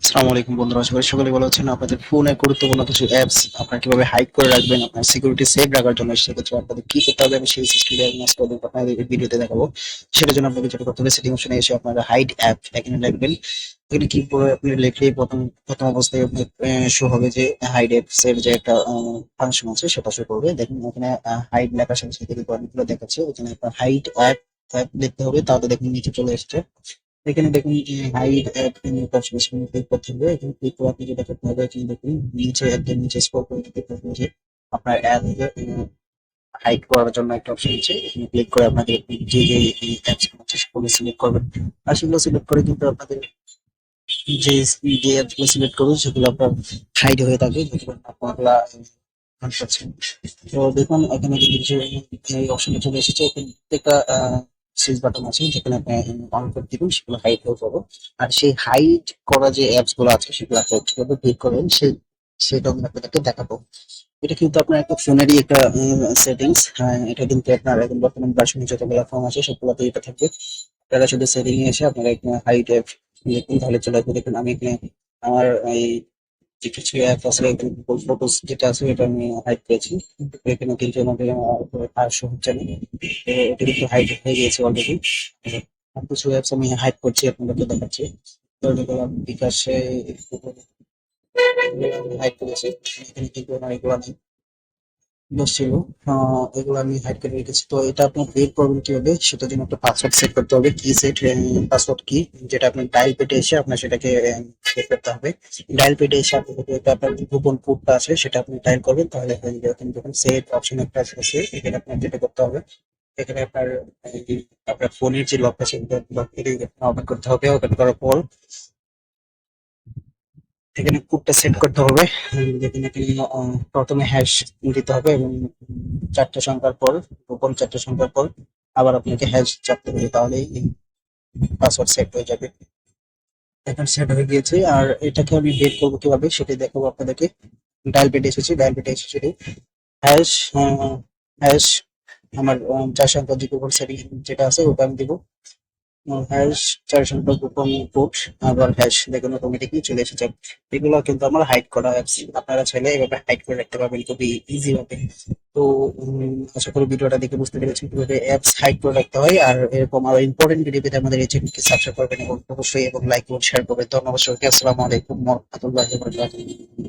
আসসালামু আলাইকুম বন্ধুরা করি সকলে ভালো আছেন। আপনাদের ফোনে গুরুত্বপূর্ণ কিছু অ্যাপস আপনারা কীভাবে হাইড করে রাখবেন, আপনার সিকিউরিটি সেভ রাখার জন্য সেক্ষেত্রে আপনাদের কি করতে হবে, আমি সেই সিস্টেমে আপনাদের ভিডিওতে দেখাবো। সেটার জন্য আপনাকে যেটা করতে হবে সেটিং অপশনে এসে আপনারা হাইড অ্যাপ এখানে রাখবেন এখানে কি আপনি লিখলেই প্রথম প্রথম অবস্থায় শো হবে যে হাইড অ্যাপস এর যে একটা ফাংশন আছে, সেটা শো করবে। দেখুন, এখানে হাইড লেখার সাথে সাথে অনেকগুলো দেখাচ্ছে, এখানে আপনার হাইড অ্যাপ অ্যাপ লিখতে হবে, তাহলে দেখুন নিচে চলে এসেছে। এখানে দেখুন হবে এখানে আপনি দেখুন, নিচে নিচে যে করার জন্য একটা অপশন আছে। এখানে করে আপনাদের যে যে সেগুলো সিলেক্ট করবেন। আর সেগুলো সিলেক্ট করে কিন্তু আপনাদের যে যে সিলেক্ট সেগুলো আপনার হাইড হয়ে থাকে আপনারা তো দেখুন, এখানে যে চলে এসেছে প্রত্যেকটা সুইচ বাটন আছে, যেখানে আপনি অন দিবেন, সেগুলো হাইড হয়ে যাবে। আর সেই হাইড করা যে অ্যাপসগুলো আছে, সেগুলো আপনি কীভাবে ক্লিক করবেন, সেই সেটা আমি আপনাদেরকে দেখাবো। এটা কিন্তু আপনার একটা ফোনেরই একটা সেটিংস এটা কিন্তু আপনার এখন বর্তমান ভার্সনে যতগুলো ফোন আছে, সবগুলোতে এটা থাকবে। আপনারা শুধু সেটিং এসে আপনারা হাইড অ্যাপ লিখুন তাহলে চলে আসবে। দেখুন, আমি এখানে আমার এই যে কিছু অ্যাপ আছে গুগল ফটোস যেটা আছে, এটা আমি হাইড পেয়েছি এখানে কিন্তু আমাদের আর শো হচ্ছে না এটা কিন্তু হাইড হয়ে গিয়েছে অলরেডি কিছু অ্যাপস আমি হাইড করছি, আপনাদেরকে দেখাচ্ছি। বিকাশে হাইড করেছি। এখানে কিন্তু আমার এগুলো নেই। ছিল আহ, এগুলো আমি হাইড করে রেখেছি। তো এটা আপনি বের করবেন কীভাবে? সেটার জন্য একটা পাসওয়ার্ড সেট করতে হবে কি সেট পাসওয়ার্ড কি যেটা আপনি ডায়াল পেটে এসে আপনার সেটাকে সেট করতে হবে। ডায়াল পেটে এসে আপনি এটা আপনার গোপন কোডটা আছে সেটা আপনি ডায়াল করবেন তাহলে হয়ে যাবে। কিন্তু যখন সেট অপশন একটা আছে এখানে আপনার যেটা করতে হবে এখানে আপনার আপনার ফোনের যে লক আছে লক ওপেন করতে হবে। ওপেন করার পর এখানে কোডটা সেট করতে হবে। যেখানে এখানে প্রথমে হ্যাশ দিতে হবে এবং চারটে সংখ্যার পর, গোপন চারটে সংখ্যার পর আবার আপনাকে হ্যাশ চাপতে হবে, তাহলেই পাসওয়ার্ড সেট হয়ে যাবে। এখন সেট হয়ে গিয়েছে, আর এটাকে আমি বের করব কীভাবে সেটা দেখাবো আপনাদেরকে। ডায়াল পেটে এসেছি ডায়াল পেটে এসেছি হ্যাশ হ্যাশ আমার চার সংখ্যা যে গোপন সেটিং যেটা আছে, ওটা আমি দিব। হ্যাশ চার সংখ্যা গোপন কোড আবার হ্যাশ দেখুন অটোমেটিকলি চলে এসেছে। এগুলো কিন্তু আমার হাইড করা অ্যাপস আপনারা চাইলে এভাবে হাইড করে রাখতে পারবেন খুবই ইজি ভাবে। তো আশা করি ভিডিওটা দেখে বুঝতে পেরেছেন কীভাবে অ্যাপস হাইড করে রাখতে হয়, আর এরকম আরও ইম্পর্টেন্ট ভিডিও পেতে আমাদের এই চ্যানেলকে সাবস্ক্রাইব করবেন এবং অবশ্যই এবং লাইক এবং শেয়ার করবেন। ধন্যবাদ সবাইকে। আসসালামু আলাইকুম রহমতুল্লাহি বারাকাতুহু।